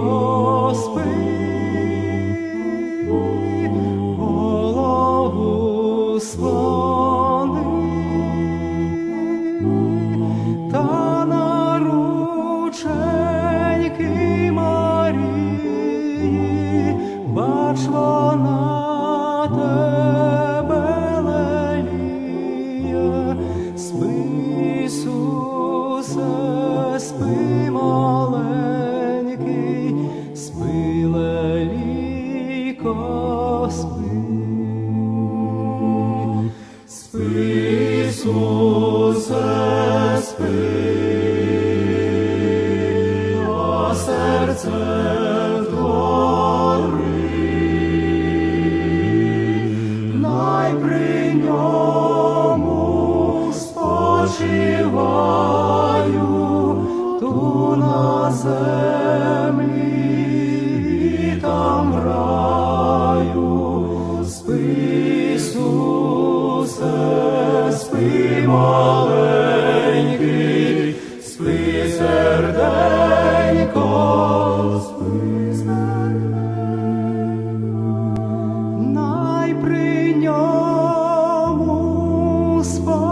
поспи, голову слони, та на рученьки тебе леліє, спи. Ісусе, спи, а серце вдори, най при ньому спочиваю ту на землю. spot.